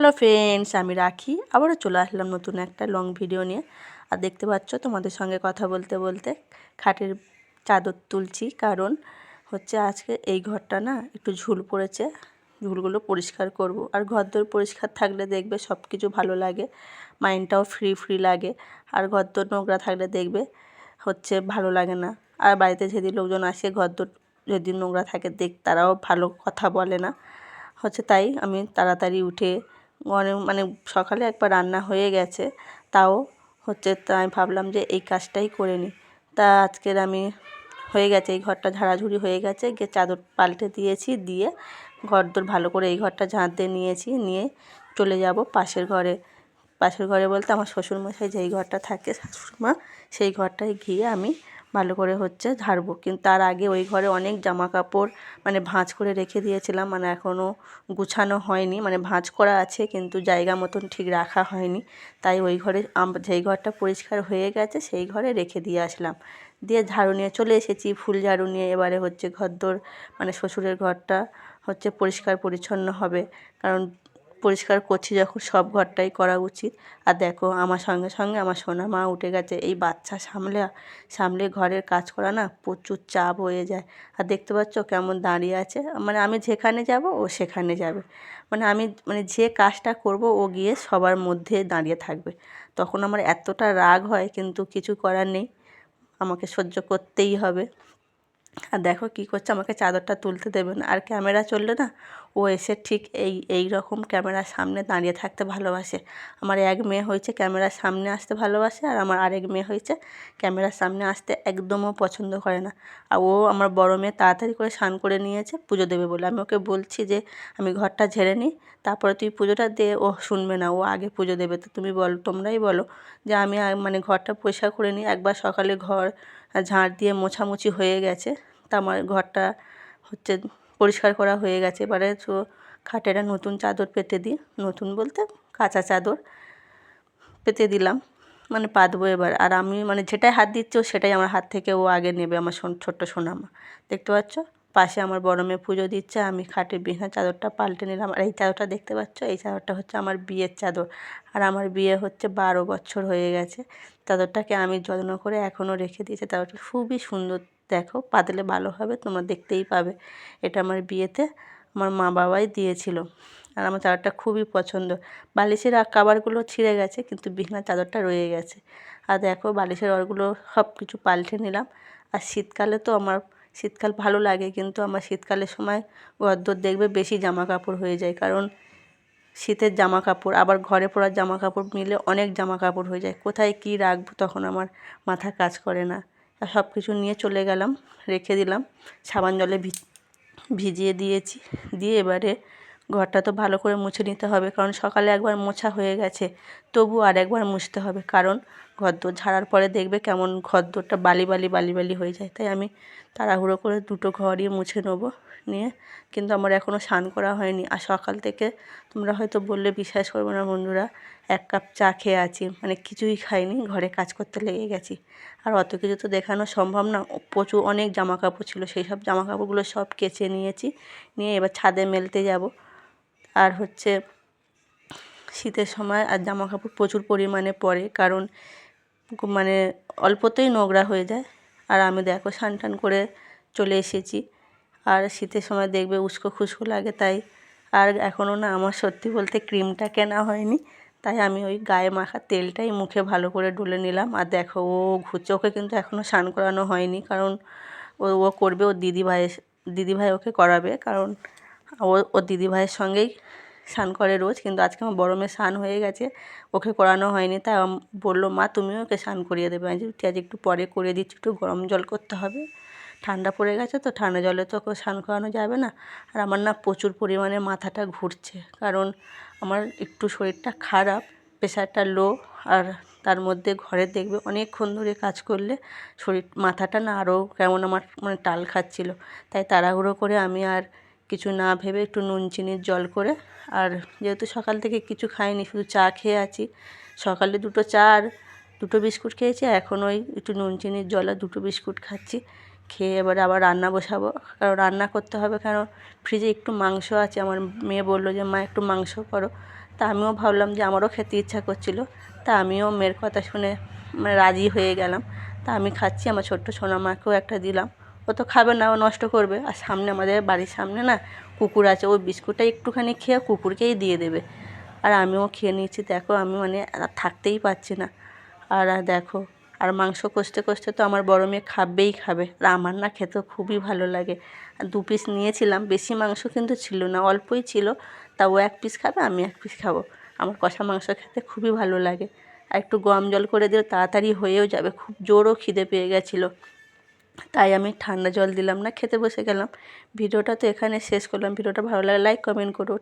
Hello friends, আমি রাখি। আবারও চলে আসলাম নতুন একটা লং ভিডিও নিয়ে। আর দেখতে পাচ্ছ তোমাদের সঙ্গে কথা বলতে বলতে খাটের চাদর তুলছি। কারণ হচ্ছে আজকে এই ঘরটা না একটু ঝুল পড়েছে। ঝুলগুলো পরিষ্কার করব। আর ঘরদোর পরিষ্কার থাকলে দেখবে সব কিছু ভালো লাগে। মাইন্ডটাও ফ্রি ফ্রি লাগে। আর ঘরদোর নোংরা থাকলে দেখবে হচ্ছে ভালো লাগে না। আর বাড়িতে যেদিন লোকজন আসে, ঘরদোর যদি নোংরা থাকে, দেখ তারাও ভালো কথা বলে না। হচ্ছে তাই আমি তাড়াতাড়ি উঠে অনেক মানে সকালে একবার রান্না হয়ে গেছে, তাও হচ্ছে তা আমি ভাবলাম যে এই কাজটাই করে নিই। তা আজকের আমি হয়ে গেছে, এই ঘরটা ঝাড়াঝুড়ি হয়ে গেছে, গিয়ে চাদর পাল্টে দিয়েছি, দিয়ে ঘরদোর ভালো করে এই ঘরটা ঝাঁট দিয়ে নিয়েছি, নিয়ে চলে যাব পাশের ঘরে। পাশের ঘরে বলতে আমার শ্বশুরমশাই যেই ঘরটা থাকে, শাশুড়িমা, সেই ঘরটায় গিয়ে আমি ভালো করে হচ্ছে ঝাড়বো। কিন্তু তার আগে ওই ঘরে অনেক জামা কাপড় মানে ভাঁজ করে রেখে দিয়েছিলাম। মানে এখনও গুছানো হয়নি। মানে ভাঁজ করা আছে কিন্তু জায়গা মতন ঠিক রাখা হয়নি। তাই ওই ঘরে যেই ঘরটা পরিষ্কার হয়ে গেছে সেই ঘরে রেখে দিয়ে আসলাম। দিয়ে ঝাড়ু নিয়ে চলে এসেছি। ফুল ঝাড়ু নিয়ে এবারে হচ্ছে ঘরদোর মানে শ্বশুরের ঘরটা হচ্ছে পরিষ্কার পরিচ্ছন্ন হবে। কারণ পরিষ্কার করছি যখন সব ঘরটাই করা উচিত। আর দেখো, আমার সঙ্গে সঙ্গে আমার সোনা মা উঠে গেছে, এই বাচ্চা সামলে সামলে ঘরের কাজ করা না প্রচুর চাপ হয়ে যায়। আর দেখতে পাচ্ছ কেমন দাঁড়িয়ে আছে। মানে আমি যেখানে যাব, ও সেখানে যাবে। মানে আমি মানে যে কাজটা করব, ও গিয়ে সবার মধ্যে দাঁড়িয়ে থাকবে। তখন আমার এতটা রাগ হয়, কিন্তু কিছু করার নেই। আমাকে সহ্য করতেই হবে। আর দেখো কী করছে, আমাকে চাদরটা তুলতে দেবে না। আর ক্যামেরা চললে না, ও এসে ঠিক এই এই রকম ক্যামেরার সামনে দাঁড়িয়ে থাকতে ভালোবাসে। আমার এক মেয়ে হয়েছে ক্যামেরার সামনে আসতে ভালোবাসে, আর আমার আরেক মেয়ে হয়েছে ক্যামেরার সামনে আসতে একদমও পছন্দ করে না। আর ও আমার বড় মেয়ে তাড়াতাড়ি করে স্নান করে নিয়েছে, পুজো দেবে বলে। আমি ওকে বলছি যে, আমি ঘরটা ঝেড়ে নিই, তারপরে তুই পুজোটা দে। ও শুনবে না, ও আগে পুজো দেবে। তো তুমি বলো, তোমরাই বলো যে, আমি মানে ঘরটা পরিষ্কার করে নিই, একবার সকালে ঘর ঝাঁট দিয়ে মোছামুছি হয়ে গেছে। তা আমার ঘরটা হচ্ছে পরিষ্কার করা হয়ে গেছে। এবারে তো খাটেরা নতুন চাদর পেতে দিই। নতুন বলতে কাঁচা চাদর পেতে দিলাম। মানে পাতবো এবার। আর আমি মানে যেটাই হাত দিচ্ছি সেটাই আমার হাত থেকে ও আগে নেবে আমার ছোট্ট সোনামা। দেখতে পাচ্ছ? পাশে আমার বড় মেয়ে পুজো দিচ্ছে, আমি খাটের বিছনা, চাদরটা পাল্টে নিলাম। আর এই চাদরটা দেখতে পাচ্ছ? এই চাদরটা হচ্ছে আমার বিয়ের চাদর। আর আমার বিয়ে হচ্ছে বারো বছর হয়ে গেছে। চাদরটাকে আমি যত্ন করে এখনও রেখে দিয়েছি। চাদরটা খুবই সুন্দর। দেখো, পাতলে ভালো হবে, তোমরা দেখতেই পাবে। এটা আমার বিয়েতে আমার মা বাবাই দিয়েছিল। আর আমার চাদরটা খুবই পছন্দ। বালিশের কাবারগুলো ছিঁড়ে গেছে, কিন্তু বিছনার চাদরটা রয়ে গেছে। আর দেখো, বালিশের ওরগুলো সব কিছু পাল্টে নিলাম। আর শীতকালে তো আমার শীতকাল ভালো লাগে, কিন্তু আমার শীতকালের সময় ঘরদোর দেখবে বেশি জামা কাপড় হয়ে যায়। কারণ শীতের জামা কাপড় আবার ঘরে পরার জামা কাপড় মিলে অনেক জামা কাপড় হয়ে যায়। কোথায় কী রাখব তখন আমার মাথা কাজ করে না। সব কিছু নিয়ে চলে গেলাম, রেখে দিলাম, সাবান জলে ভিজিয়ে দিয়েছি। দিয়ে এবারে ঘরটা তো ভালো করে মুছে নিতে হবে, কারণ সকালে একবার মোছা হয়ে গেছে, তবু আর একবার মুছতে হবে। কারণ ঘরদোর ঝাড়ার পরে দেখবে কেমন ঘরদোরটা বালি বালি বালি বালি হয়ে যায়। তাই আমি তাড়াহুড়ো করে দুটো ঘরই মুছে নেব নিয়ে। কিন্তু আমার এখনও স্নান করা হয়নি। আর সকাল থেকে তোমরা হয়তো বললে বিশ্বাস করবে না বন্ধুরা, এক কাপ চা খেয়ে আছি। মানে কিছুই খাইনি, ঘরে কাজ করতে লেগে গেছি। আর অত কিছু তো দেখানো সম্ভব না। প্রচুর অনেক জামা কাপড় ছিল। সেই সব জামা কাপড়গুলো সব কেচে নিয়েছি। নিয়ে এবার ছাদে মেলতে যাব। আর হচ্ছে শীতের সময় আর জামা কাপড় প্রচুর পরিমাণে পরে। কারণ মানে অল্পতেই নোংরা হয়ে যায়। আর আমি দেখো স্নান টান করে চলে এসেছি। আর শীতের সময় দেখবে উস্কো খুস্কো লাগে তাই। আর এখনও না আমার সত্যি বলতে ক্রিমটা কেনা হয়নি। তাই আমি ওই গায়ে মাখা তেলটাই মুখে ভালো করে ডলে নিলাম। আর দেখো ও ঘুরছে ওকে কিন্তু এখনও স্নান করানো হয়নি। কারণ ও ও করবে, ওর দিদিভাইয়ের, দিদিভাই ওকে করাবে। কারণ ও, ওর দিদিভাইয়ের সঙ্গেই স্নান করে রোজ, কিন্তু আজকে আমার বড় মেয়ে স্নান হয়ে গেছে, ওকে করানো হয়নি, তাই বলল, মা, তুমিও ওকে স্নান করিয়ে দেবে। আমি আছে, একটু পরে করে দিচ্ছি, একটু গরম জল করতে হবে। ঠান্ডা পড়ে গেছে তো, ঠান্ডা জলে তো ওকে স্নান করানো যাবে না। আর আমার না প্রচুর পরিমাণে মাথাটা ঘুরছে, কারণ আমার একটু শরীরটা খারাপ, প্রেশারটা লো, আর তার মধ্যে ঘরে দেখবে অনেকক্ষণ ধরে কাজ করলে শরীর, মাথাটা না আরও কেমন আমার মানে টাল খাচ্ছিলো। তাই তাড়াহুড়ো করে আমি আর কিছু না ভেবে একটু নুন, চিনির জল করে। আর যেহেতু সকাল থেকে কিছু খাইনি, শুধু চা খেয়ে আছি। সকালে দুটো চা আর দুটো বিস্কুট খেয়েছি এখন ওই একটু নুন, চিনির জল আর দুটো বিস্কুট খাচ্ছি। খেয়ে এবারে আবার রান্না বসাবো। কারণ রান্না করতে হবে কারণ ফ্রিজে একটু মাংস আছে। আমার মেয়ে বলল যে, মা, একটু মাংস করো। তা আমিও ভাবলাম যে, আমারও খেতে ইচ্ছা করছিল। তা আমিও মেয়ের কথা শুনে মানে রাজি হয়ে গেলাম। তা আমি খাচ্ছি। আমার ছোট্ট সোনামাকেও একটা দিলাম। ও তো খাবে না, ও নষ্ট করবে। আর সামনে আমাদের বাড়ির সামনে না কুকুর আছে, ওই বিস্কুটটা একটুখানি খেয়ে কুকুরকেই দিয়ে দেবে। আর আমিও খেয়ে নিয়েছি, দেখো আমি মানে থাকতেই পারছি না। আর দেখো, আর মাংস কষতে কষতে তো আমার বড় মেয়ে খাবেই খাবে। আর আমার না খেতে খুবই ভালো লাগে। দু পিস নিয়েছিলাম, বেশি মাংস কিন্তু ছিল না, অল্পই ছিল। তা ও এক পিস খাবে, আমি এক পিস খাব। আমার কষা মাংস খেতে খুবই ভালো লাগে। আর একটু গরম জল করে দিলে তাড়াতাড়ি হয়েও যাবে, খুব জোরও খিদে পেয়ে গেছিল। তাই আমি ঠান্ডা জল দিলাম না, খেতে বসে গেলাম। ভিডিওটা তো এখানে শেষ করলাম। ভিডিওটা ভালো লাগে লাইক কমেন্ট করো।